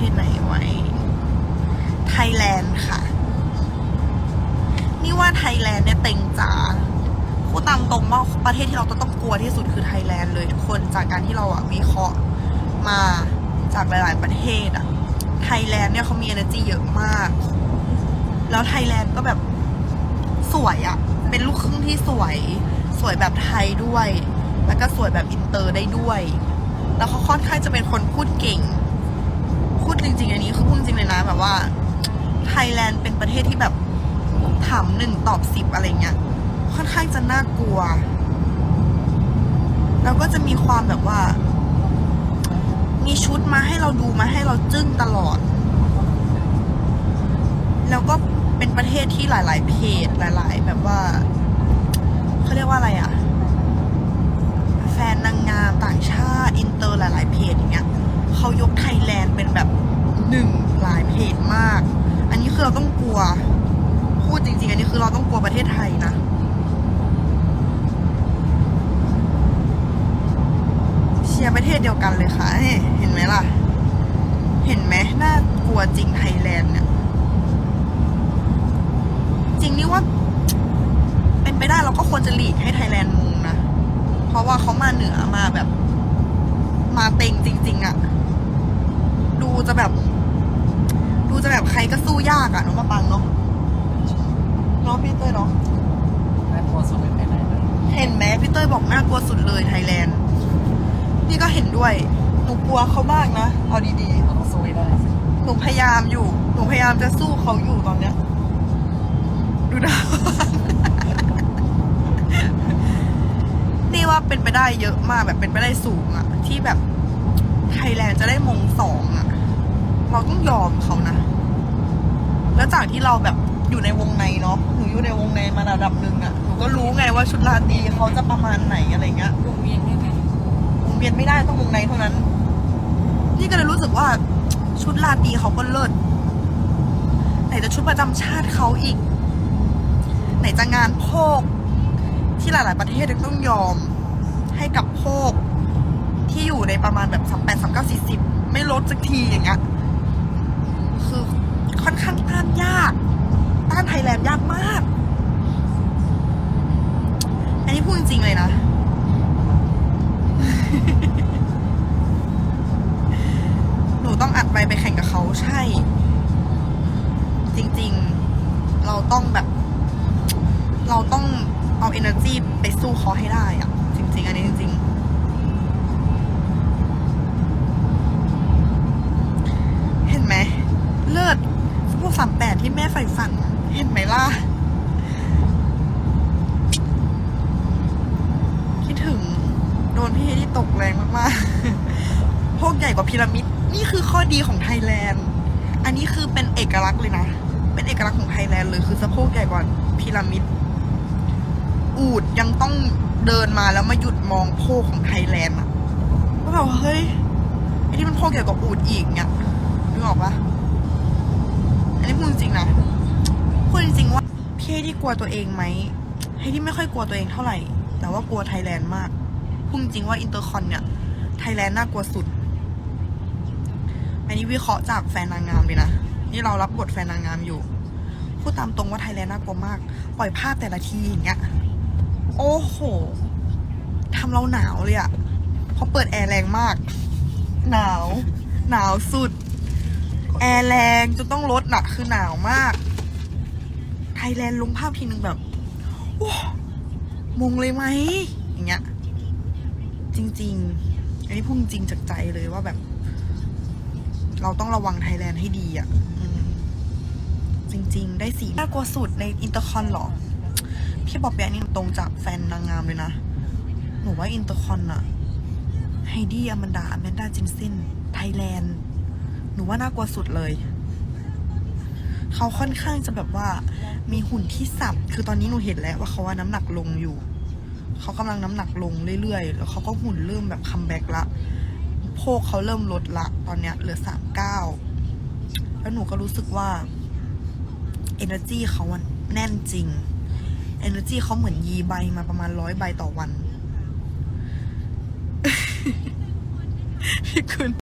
ทศไหนไว้ ไทยแลนด์ค่ะ นี่ว่าไทยแลนด์เนี่ยเต็งจ๋าพูดตามตรงว่าประเทศที่เราต้องกลัวที่สุดคือไทยแลนด์เลยทุกคนจากการที่เราอะวิเคราะห์มาจากหลาย ๆ ประเทศอะไทยแลนด์เนี่ยเขามี energy เยอะมาก แล้วไทยแลนด์ก็แบบสวยอะเป็นลูกครึ่งที่สวย สวยแบบไทยด้วย แล้วก็สวยแบบอินเตอร์ได้ด้วย แล้วเขาค่อนข้างจะเป็นคนพูดเก่ง จริง ๆ อันนี้คือพูดจริงเลยนะแบบว่า ไทยแลนด์เป็นประเทศที่แบบถามหนึ่งตอบสิบอะไรเงี้ยค่อนข้างจะน่ากลัว แล้วก็จะมีความแบบว่า มีชุดมาให้เราดูมาให้เราจึ้งตลอด แล้วก็เป็นประเทศที่หลาย ๆ เพจหลาย ๆ แบบว่าเขาเรียกว่าอะไรอะแฟนน มาก อันนี้คือเราต้องกลัว พูดจริง ๆ อันนี้คือเราต้องกลัวประเทศไทยนะเชียร์ประเทศเดียวกันเลยค่ะ เห็นไหมล่ะ เห็นไหมน่ากลัวจริงไทยแลนด์เนี่ย จริงนี่ว่า เป็นไปได้เราก็ควรจะหลีกให้ไทยแลนด์มุงนะ เพราะว่าเขามาเหนือมาแบบ มาเต็งจริง ๆอะดูจะแบบ จะแบบใครก็สู้ยากอะน้องมาปังเนาะเนาะพี่เต้ยเนาะแม่โพสต์ในไทยแลนด์เลยเห็นไหมพี่เต้ยบอกน่ากลัวสุดเลยไทยแลนด์นี่ก็เห็นด้วยหนูกลัวเขามากนะเอาดีๆ เราต้องสู้ให้ได้สิหนูพยายามอยู่ หนูพยายามจะสู้เขาอยู่ตอนเนี้ย ดูดาวนี่ว่าเป็นไปได้เยอะมากแบบเป็นไปได้สูงอะที่แบบไทยแลนด์จะได้มงสองอะเราต้องยอมเขานะ แล้วจากที่เราแบบอยู่ในวงในเนาะหนูอยู่ในวงในมาระดับหนึ่งอะหนูก็รู้ไงว่าชุดราตรีเขาจะประมาณไหนอะไรเงี้ยวงเวียนได้ไหมวงเวียนไม่ได้ต้องวงในเท่านั้น นี่ก็เลยรู้สึกว่าชุดลาตรีเขาก็เลิศไหนจะชุดประจำชาติเขาอีก ไหนจะงานโพกที่หลาย ๆ ประเทศต้องยอมให้กับโพกที่อยู่ในประมาณแบบสามแปดสามเก้าสี่สิบไม่ลดสักทีอย่างเงี้ย ค่อนข้างต้านยาก ต้านไทยแลนด์ยากมาก อันนี้พูดจริงๆเลยนะ หนูต้องอัดไปไปแข่งกับเขาใช่ จริงๆ เราต้องแบบ เราต้องเอา energy ไปสู้เขาให้ได้อะจริง ๆ อันนี้จริง ตกแรงมากๆ พวกใหญ่กว่าพีระมิด นี่คือข้อดีของไทยแลนด์ อันนี้คือเป็นเอกลักษณ์เลยนะ เป็นเอกลักษณ์ของไทยแลนด์เลยคือสะโพกใหญ่กว่าพีระมิด อูดยังต้องเดินมาแล้วมาหยุดมองโพกของไทยแลนด์อะก็แบบว่าเฮ้ยไอ้ที่มันโพกใหญ่กว่าอูดอีกเนี่ยนึกออกปะอันนี้พูดจริงนะพูดจริงว่าพี่ที่กลัวตัวเองไหมให้ที่ไม่ค่อยกลัวตัวเองเท่าไหร่ แต่ว่ากลัวไทยแลนด์มาก พูดจริงว่าอินเตอร์คอนเนี่ยไทยแลนด์น่ากลัวสุด อันนี้วิเคราะห์จากแฟนนางงามเลยนะ นี่เรารับบทแฟนนางงามอยู่ พูดตามตรงว่าไทยแลนด์น่ากลัวมาก ปล่อยภาพแต่ละทีอย่างเงี้ย โอ้โหทำเราหนาวเลยอะเพราะเปิดแอร์แรงมาก หนาว หนาวสุด แอร์แรงจนต้องลดน่ะคือหนาวมาก ไทยแลนด์ลงภาพทีนึงแบบโอ้มงเลยไหมอย่างเงี้ย จริง ๆ อันนี้พูดจริงจากใจเลยว่าแบบ เราต้องระวังไทยแลนด์ให้ดีอะ่ะจริง ๆ ได้สีน่ากลัวสุดในอินเตอร์คอนหรอ พี่บอกแบนี่ตรงจากแฟนนางงามเลยนะ หนูว่าอินเตอร์คอนอะไฮดี้อแมนดาอแมนดาจินซินไทยแลนด์ หนูว่าน่ากลัวสุดเลย เขาค่อนข้างจะแบบว่ามีหุ่นที่สับ คือตอนนี้หนูเห็นแล้วว่าเขาว่าน้ำหนักลงอยู่ เขากำลังน้ำหนักลงเรื่อยๆ แล้วเขาก็หุ่นเริ่มแบบคัมแบ็กละ โพกเขาเริ่มลดละ ตอนเนี้ยเหลือสามเก้า แล้วหนูก็รู้สึกว่า energy เขาแน่นจริง energy เขาเหมือนยีใบมาประมาณร้อยใบต่อวันพี่คุณ